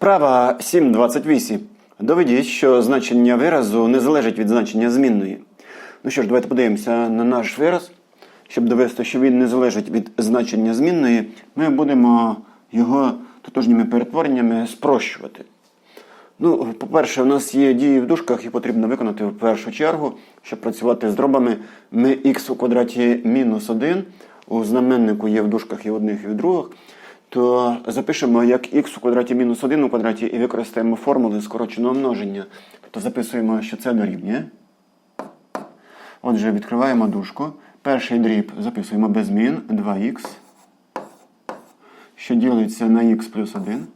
Вправа 7.28. Доведіть, що значення виразу не залежить від значення змінної. Ну що ж, давайте подивимося на наш вираз. Щоб довести, що він не залежить від значення змінної, ми будемо його тотожніми перетвореннями спрощувати. Ну, по-перше, у нас є дії в дужках, і потрібно виконати в першу чергу, щоб працювати з дробами. Ми х у квадраті мінус 1, у знаменнику є в дужках і в одних, і в других, то запишемо як х у квадраті мінус 1 у квадраті і використаємо формули скороченого множення. Тобто записуємо, що це дорівнює. Отже, відкриваємо дужку. Перший дріб записуємо без змін 2х, що ділиться на х плюс 1.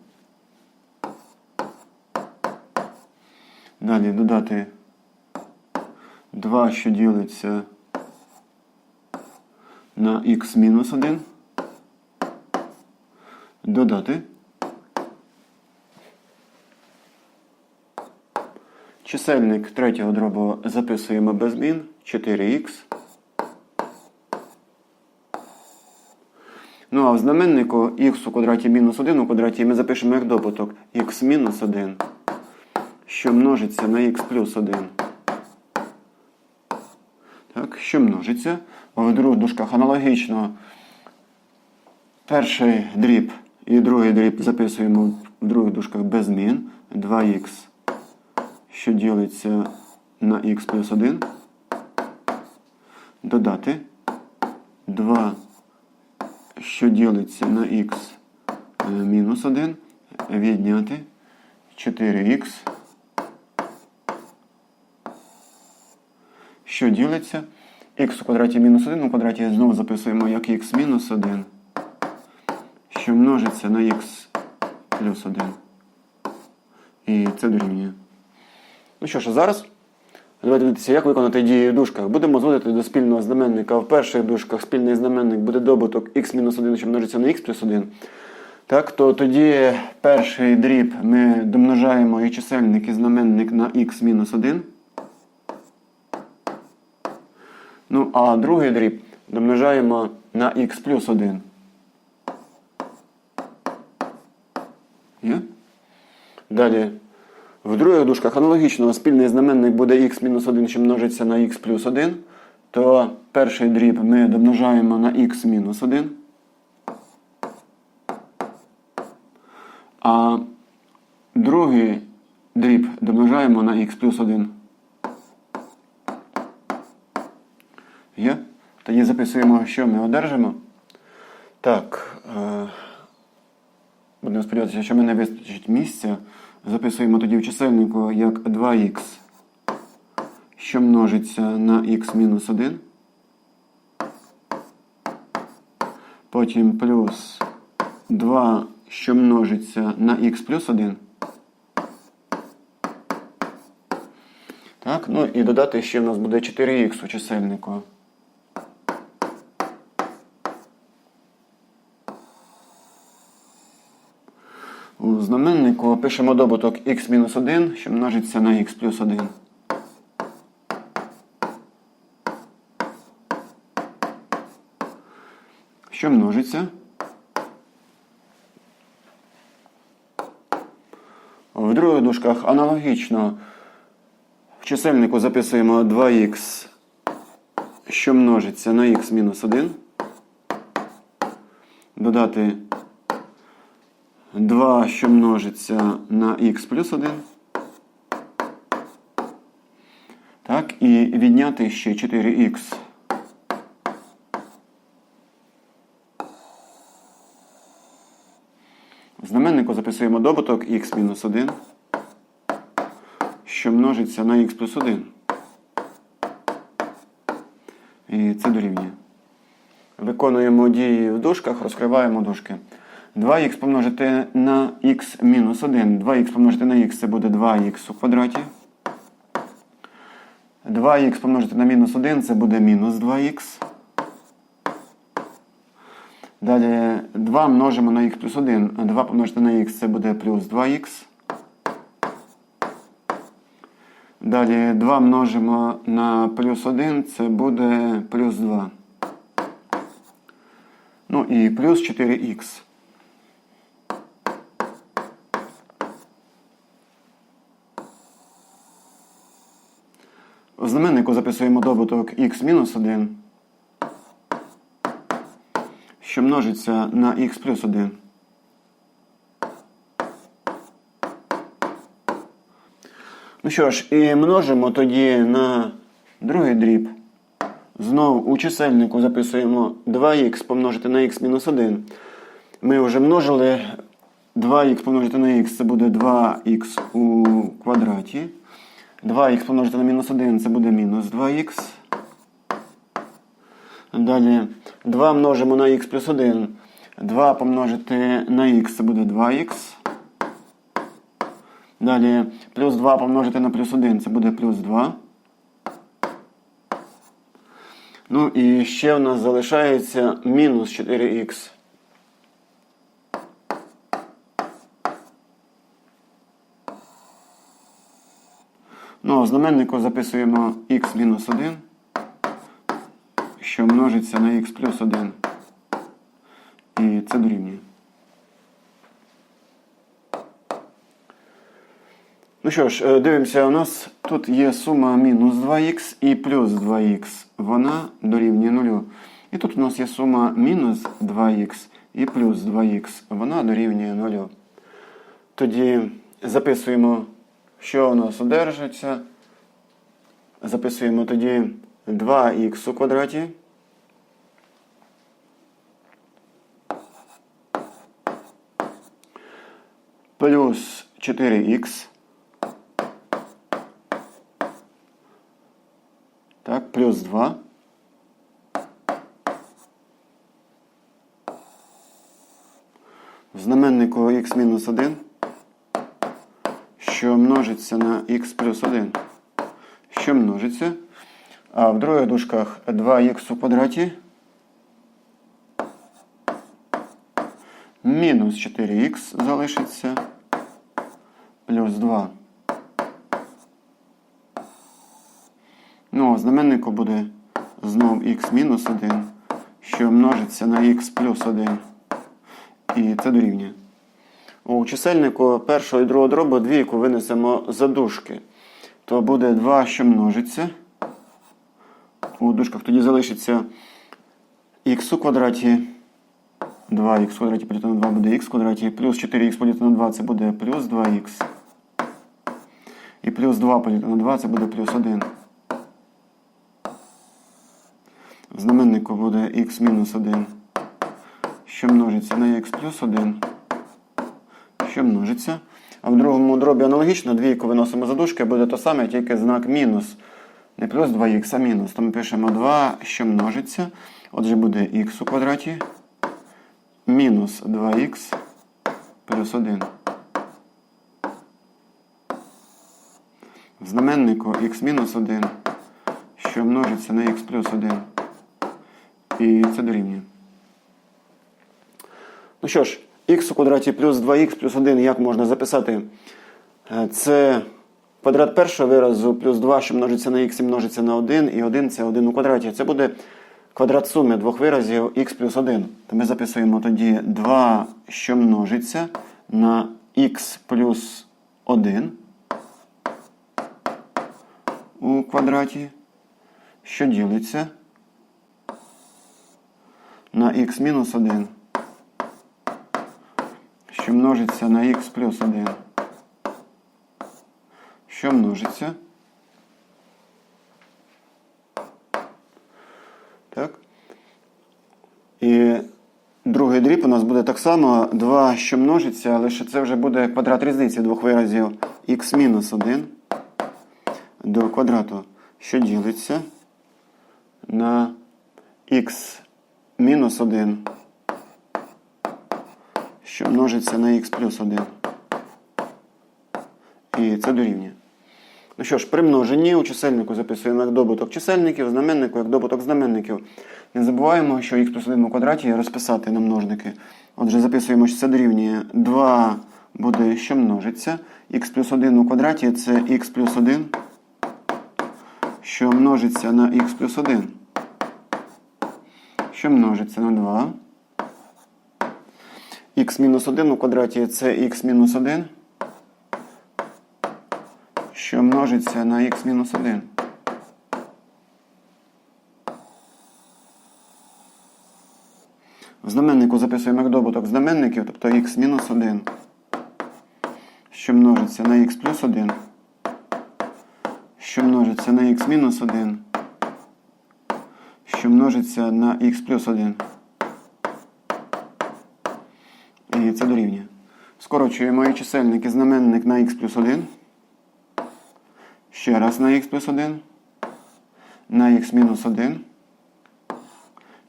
Далі додати 2, що ділиться на х мінус 1. Додати. Чисельник третього дробу записуємо без змін 4х. Ну а в знаменнику х у квадраті мінус 1 у квадраті ми запишемо як добуток х мінус 1 що множиться на х плюс 1. Так, що множиться. В других аналогічно. Перший дріб і другий дріб записуємо в других дужках без змін. 2х, що ділиться на х плюс 1. Додати 2, що ділиться на х мінус 1. Відняти 4х. що ділиться х у квадраті мінус 1 у квадраті знову записуємо як х мінус 1, що множиться на х плюс 1. І це дорівнює. Ну що ж, а зараз давайте дивитися, як виконати дії в дужках. Будемо зводити до спільного знаменника. В перших дужках спільний знаменник буде добуток х-1, що множиться на х плюс 1. Так, то тоді перший дріб ми домножаємо і чисельник, і знаменник на х-1. Ну, а другий дріб домножаємо на х плюс 1. Є? Далі. В других дужках аналогічно спільний знаменник буде х мінус 1, що множиться на х плюс 1, то перший дріб ми домножаємо на х мінус 1. А другий дріб домножаємо на х плюс 1. Є? Тоді записуємо, що ми одержимо. Так. Е будемо сподіватися, що ми не вистачить місця. Записуємо тоді в чисельнику як 2х, що множиться на х мінус 1. Потім плюс 2, що множиться на х плюс 1. Так, ну і додати ще в нас буде 4х у чисельнику. У знаменнику пишемо добуток х-1, що множиться на х плюс 1. Що множиться? В других дужках аналогічно в чисельнику записуємо 2х, що множиться на х-1. Додати 2, що множиться на х плюс 1. Так, і відняти ще 4х. В знаменнику записуємо добуток х мінус 1, що множиться на х плюс 1. І це дорівнює. Виконуємо дії в дужках, розкриваємо дужки. 2х помножити на х мінус 1. 2х помножити на х це буде 2х у квадраті. 2х помножити на мінус 1 це буде мінус 2х. Далі 2 множимо на х плюс 1. 2 помножити на х це буде плюс 2х. Далі 2 множимо на плюс 1, це буде плюс 2. Ну і плюс 4х. В знаменнику записуємо добуток х-1, що множиться на х плюс 1. Ну що ж, і множимо тоді на другий дріб. Знову у чисельнику записуємо 2х помножити на х мінус 1. Ми вже множили 2х помножити на х, це буде 2х у квадраті. 2х помножити на мінус 1 це буде мінус 2х. Далі 2 множимо на х плюс 1. 2 помножити на х це буде 2х. Далі плюс 2 помножити на плюс 1 це буде плюс 2. Ну і ще в нас залишається мінус 4х. В знаменнику записуємо х мінус 1, що множиться на х плюс 1. І це дорівнює. Ну що ж, е, дивимося, у нас тут є сума мінус 2х і плюс 2х. Вона дорівнює 0. І тут у нас є сума мінус 2х і плюс 2х. Вона дорівнює 0. Тоді записуємо, що у нас одержиться. Записуємо тоді 2х у квадраті. Плюс 4х. Так, плюс 2. В знаменнику х мінус 1, що множиться на х плюс 1, що множиться. А в других дужках 2х у квадраті мінус 4х залишиться плюс 2. Ну, а знаменнику буде знов х мінус 1, що множиться на х плюс 1. І це дорівнює. У чисельнику першого і другого дробу двійку винесемо за дужки. То буде 2, що множиться. У дужках тоді залишиться х у квадраті. 2х в квадраті поділити на 2 буде х в квадраті. Плюс 4х поділити на 2 це буде плюс 2х. І плюс 2 поділити на 2 це буде плюс 1. В знаменнику буде х мінус 1, що множиться на х плюс 1, що множиться. А в другому дробі аналогічно двійку виносимо за дужки, буде то саме, тільки знак мінус. Не плюс 2х, а мінус. То ми пишемо 2, що множиться. Отже, буде х у квадраті мінус 2х плюс 1. В знаменнику х мінус 1, що множиться на х плюс 1. І це дорівнює. Ну що ж, х у квадраті плюс 2х плюс 1 як можна записати? Е, Це квадрат першого виразу плюс 2, що множиться на х і множиться на 1, і 1 це 1 у квадраті. Це буде квадрат суми двох виразів х плюс 1. То ми записуємо тоді 2, що множиться на х плюс 1 у квадраті, що ділиться на х мінус 1, що множиться на х плюс 1, що множиться. Так. І другий дріб у нас буде так само. 2, що множиться, лише це вже буде квадрат різниці двох виразів х мінус 1 до квадрату, що ділиться на х мінус 1, що множиться на х плюс 1. І це дорівнює. Ну що ж, при множенні у чисельнику записуємо як добуток чисельників, знаменнику як добуток знаменників. Не забуваємо, що х плюс 1 у квадраті розписати на множники. Отже, записуємо, що це дорівнює 2 буде, що множиться. х плюс 1 у квадраті це х плюс 1, що множиться на х плюс 1 що множиться на 2 x-1 у квадраті це x-1, що множиться на х-1. В знаменнику записуємо як добуток знаменників, тобто x-1, що множиться на x плюс 1, що множиться на х-1, що множиться на x плюс 1. Це дорівнює. Скорочуємо і чисельник і знаменник на х плюс 1. Ще раз на х плюс 1. На х мінус 1.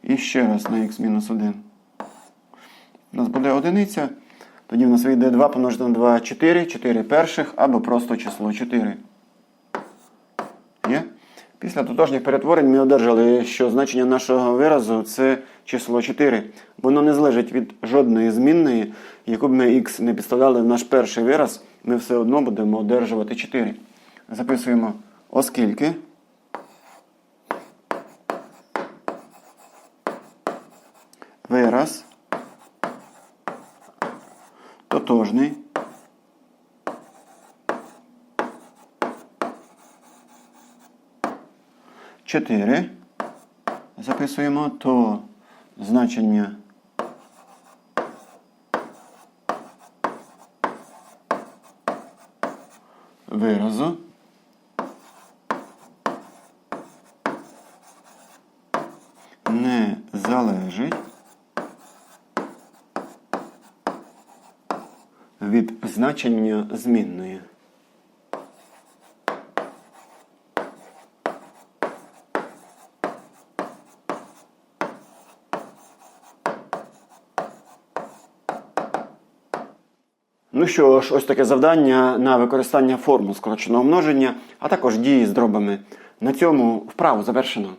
І ще раз на х мінус 1. У нас буде одиниця. Тоді в нас вийде 2 помножити на 2 4, 4 перших або просто число 4. Після тотожніх перетворень ми одержали, що значення нашого виразу це число 4. Воно не залежить від жодної змінної, яку б ми x не підставляли в наш перший вираз, ми все одно будемо одержувати 4. Записуємо, оскільки вираз тотожний. Чотири. Записуємо то значення виразу не залежить від значення змінної. Ну що ж, ось таке завдання на використання формул скороченого множення, а також дії з дробами. На цьому вправу завершено.